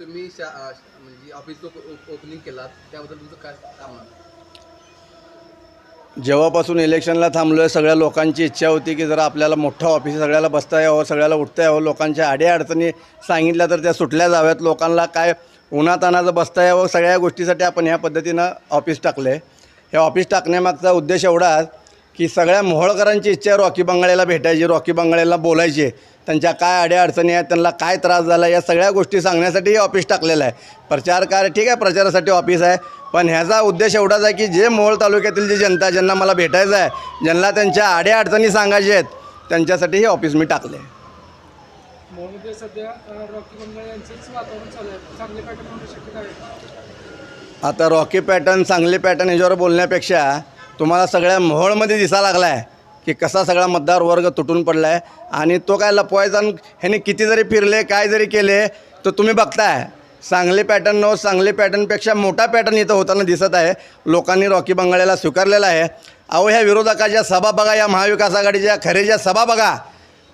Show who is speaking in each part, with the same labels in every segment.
Speaker 1: तुम्ही शा म्हणजे ऑफिस ओपनिंग केला त्याबद्दल तुमचं काय काम
Speaker 2: जेव्हापासून इलेक्शनला थांबलो आहे सगळ्या लोकांची इच्छा होती की जरा आपल्याला मोठं ऑफिस सगळ्याला बसता यावं सगळ्याला उठता यावं. लोकांच्या अडीअडचणी सांगितल्या तर त्या सुटल्या जाव्यात. लोकांना काय उन्हातानाचं बसता यावं सगळ्या गोष्टीसाठी आपण ह्या पद्धतीनं ऑफिस टाकलं आहे हे ऑफिस टाकण्यामागचा उद्देश एवढा की सगळ्या मोहोळकरांची इच्छा आहे रॉकी बंगाळ्याला भेटायची रॉकी बंगाळ्याला बोलायचे. त्यांच्या काय अडीअडचणी आहेत त्यांना काय त्रास झाला या सगळ्या गोष्टी सांगण्यासाठी हे ऑफिस टाकलेलं आहे. प्रचार कार्य ठीक आहे प्रचारासाठी ऑफिस आहे पण ह्याचा उद्देश एवढाच आहे की जे मोहोळ तालुक्यातील जी जनता ज्यांना मला भेटायचं आहे ज्यांना त्यांच्या अडीअडचणी सांगायच्या आहेत त्यांच्यासाठी हे ऑफिस मी टाकले आता रॉकी पॅटर्न चांगले पॅटर्न ह्याच्यावर बोलण्यापेक्षा तुम्हाला सगळ्या मोहोळमध्ये दिसा लागला आहे की कसा सगळा मतदार वर्ग तुटून पडला आहे आणि तो काय लपवायचा आणि ह्याने किती जरी फिरले काय जरी केले तर तुम्ही बघताय. सांगली पॅटर्न सांगली पॅटर्नपेक्षा मोठा पॅटर्न इथं होताना दिसत आहे. लोकांनी रॉकी बंगाळ्याला स्वीकारलेला आहे. अहो ह्या विरोधकाच्या सभा बघा या महाविकास आघाडीच्या खरेच्या सभा बघा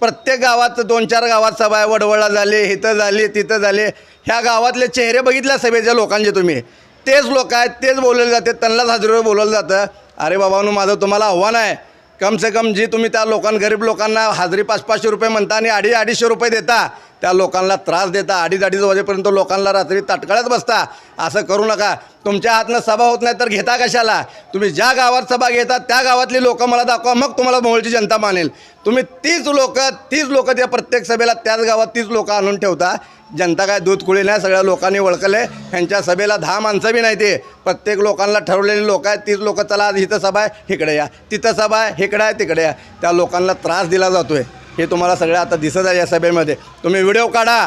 Speaker 2: प्रत्येक गावात दोन चार गावात सभा आहे. वडवळला झाली इथं झाली तिथं झाली. ह्या गावातले चेहरे बघितल्या सभेच्या लोकांचे तुम्ही. तेच लोक आहेत तेच बोलले जाते त्यांनाच हजेरीवर बोलवलं जातं. अरे बाबांनो माझं तुम्हाला आव्हान आहे. कम से कम जी तुम्ही त्या लोकांना गरीब लोकांना हाजरी पाच पाचशे रुपये म्हणता आणि अडीच अडीचशे रुपये देता त्या लोकांना त्रास देता अडीच अडीच वाजेपर्यंत लोकांना रात्री ताटकळत बसता. असं करू नका. तुमच्या हातनं सभा होत नाही तर घेता कशाला? तुम्ही ज्या गावात सभा घेता त्या गावातली लोकं मला दाखवा मग तुम्हाला मोहोळची जनता मानेल. तुम्ही तीच लोकं तीच लोकं त्या प्रत्येक सभेला त्याच गावात तीच लोकं आणून ठेवता. जनता काय दूध कुळी नाही सगळ्या लोकांनी ओळखले ह्यांच्या सभेला दहा माणसं बी नाही ते प्रत्येक लोकांना ठरवलेली लोक आहेत तीच लोकं चला आज इथं सभा आहे इकडे या. तिथं सभा आहे इकडे आहे तिकडे या. त्या लोकांना त्रास दिला जातो आहे हे तुम्हाला सगळं आता दिसत आहे या सभेमध्ये. तुम्ही व्हिडिओ काढा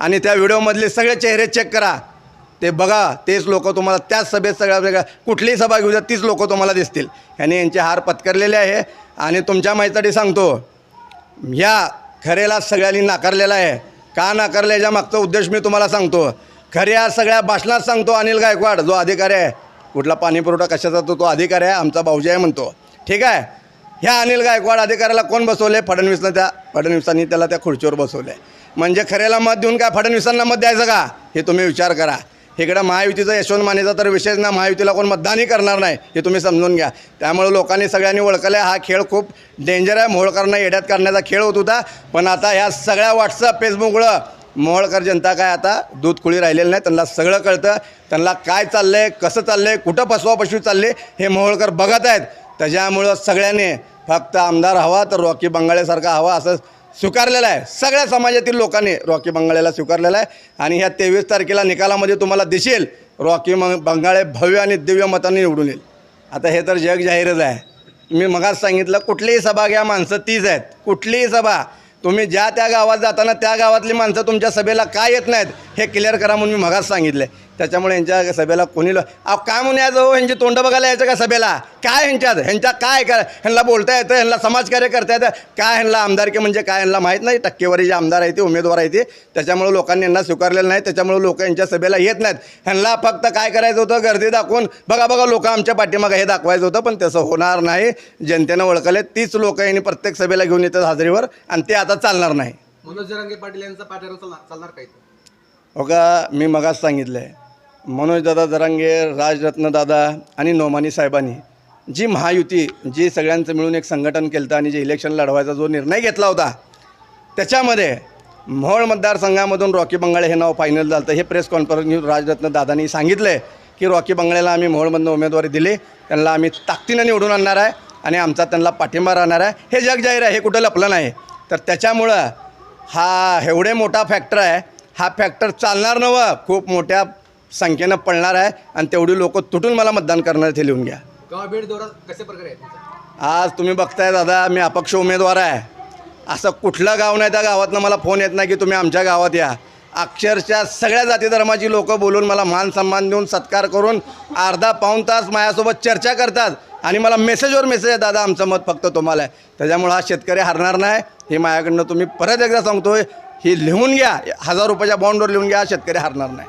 Speaker 2: आणि त्या व्हिडिओमधले सगळे चेहरे चेक करा. ते बघा तेच लोक तुम्हाला त्याच सभेत सगळ्या वेगळ्या कुठलीही सभा घेऊ द्या तीच लोक तुम्हाला दिसतील. ह्याने यांचे हार पत्करलेले आहे. आणि तुमच्या माहितीसाठी सांगतो या खरेला सगळ्यांनी नाकारलेला आहे. का नाकारलं याच्या मागचा उद्देश मी तुम्हाला सांगतो. खऱ्या सगळ्या भाषणात सांगतो अनिल गायकवाड जो अधिकारी आहे. कुठला पाणी पुरवठा कशाचा तो तो अधिकारी आहे आमचा भाऊजी आहे म्हणतो. ठीक आहे? ह्या अनिल गायकवाड अधिकाऱ्याला कोण बसवले फडणवीसनं त्या फडणवीसांनी त्याला त्या खुर्चीवर बसवले म्हणजे खऱ्याला मत देऊन काय फडणवीसांना मत द्यायचं का? हे तुम्ही विचार करा. इकडं महायुतीचा यशवंत मानेचा तर विशेष ना महायुतीला कोण मतदानही करणार नाही हे तुम्ही समजून घ्या. त्यामुळे लोकांनी सगळ्यांनी ओळखलं हा खेळ खूप डेंजर आहे. मोहोळकरांना येड्यात करण्याचा खेळ होत होता. पण आता ह्या सगळ्या व्हॉट्सअप फेसबुकमुळं मोहोळकर जनता काय आता दूध कुळी राहिलेलं नाही. त्यांना सगळं कळतं. त्यांना काय चाललं आहे कसं चाललं आहे कुठं फसवा पशु चालले हे मोहोळकर बघत आहेत. त्याच्यामुळं सगळ्यांनी फक्त आमदार हवा तर रॉकी बंगाळेसारखा हवा असं स्वीकारलेलं आहे. सगळ्या समाजातील लोकांनी रॉकी बंगाळेला स्वीकारलेला आहे. आणि ह्या तेवीस तारखेला निकालामध्ये तुम्हाला दिसेल रॉकी मग बंगाळे भव्य आणि दिव्य मतांनी निवडून येईल. आता हे तर जग जाहीरच आहे. मी मगाच सांगितलं कुठलीही सभा घ्या माणसं तीच आहेत. कुठलीही सभा. तुम्ही ज्या त्या गावात जाताना त्या गावातली माणसं तुमच्या सभेला काय येत नाहीत हे क्लिअर करा म्हणून मी मगाच सांगितलं त्याच्यामुळे यांच्या सभेला कोणी लो- अहो काय म्हणून यायचं? हो ह्यांची तोंड बघायला यायचं का सभेला? काय ह्यांच्यात ह्यांच्या काय काय ह्यांना बोलता येतं? ह्यांना समाजकार्य करता येतं? काय ह्यांना आमदारकी म्हणजे काय ह्यांना माहीत नाही? टक्केवारी जे आमदार आहे ते उमेदवार आहे ते. त्याच्यामुळे लोकांनी यांना स्वीकारलेलं नाही. त्याच्यामुळे लोक यांच्या सभेला येत नाहीत. ह्यांना फक्त काय करायचं होतं? गर्दी दाखवून बघा बघा लोक आमच्या पाठीमागं हे दाखवायचं होतं पण तसं होणार नाही. जनतेनं ओळखले तीच लोक यांनी प्रत्येक सभेला घेऊन येतात हाजरीवर आणि ते आता चालणार नाही.
Speaker 1: मनोज जरांगे पाटील यांचा चालणार चालणार काय
Speaker 2: हो का? मी मगाच सांगितलं आहे मनोजदादा जरांगे राजरत्नदादा आणि नोमानी साहेबांनी जी महायुती जी सगळ्यांचं मिळून एक संघटन केलं होतं आणि जे इलेक्शन लढवायचा जो निर्णय घेतला होता त्याच्यामध्ये मोहोळ मतदारसंघामधून रॉकी बंगाळे हे नाव फायनल झालं हे प्रेस कॉन्फरन्स घेऊन राजरत्न दादांनी सांगितलं आहे की रॉकी बंगळेला आम्ही मोहोळमधनं उमेदवारी दिली त्यांना आम्ही ताकदीनं निवडून आणणार आहे आणि आमचा त्यांना पाठिंबा राहणार आहे. हे जग जाहीर आहे हे कुठं लपलं नाही. तर त्याच्यामुळं हा एवढे मोठा फॅक्टर आहे हा फॅक्टर चालणार नवं खूप मोठ्या संख्येनं पडणार आहे आणि तेवढी लोक तुटून मला मतदान करणार ते लिहून घ्या.
Speaker 1: गाव भेट दौरा कशा प्रकारे आहे तुमचा?
Speaker 2: आज तुम्ही बघताय दादा मी अपक्ष उमेदवार आहे. असं कुठलं गाव नाही त्या गावातनं मला फोन येत नाही की तुम्ही आमच्या गावात या. अक्षरशः सगळ्या जाती धर्माची लोकं बोलून मला मान सन्मान देऊन सत्कार करून अर्धा पाऊण तास माझ्यासोबत चर्चा करतात आणि मला मेसेजवर मेसेज आहे दादा आमचं मत फक्त तुम्हाला आहे. त्याच्यामुळं हा शेतकरी हरणार नाही हे माझ्याकडनं तुम्ही परत एकदा सांगतोय ही लिहून घ्या. हजार रुपयाच्या बॉन्डवर लिहून घ्या शेतकरी हरणार नाही.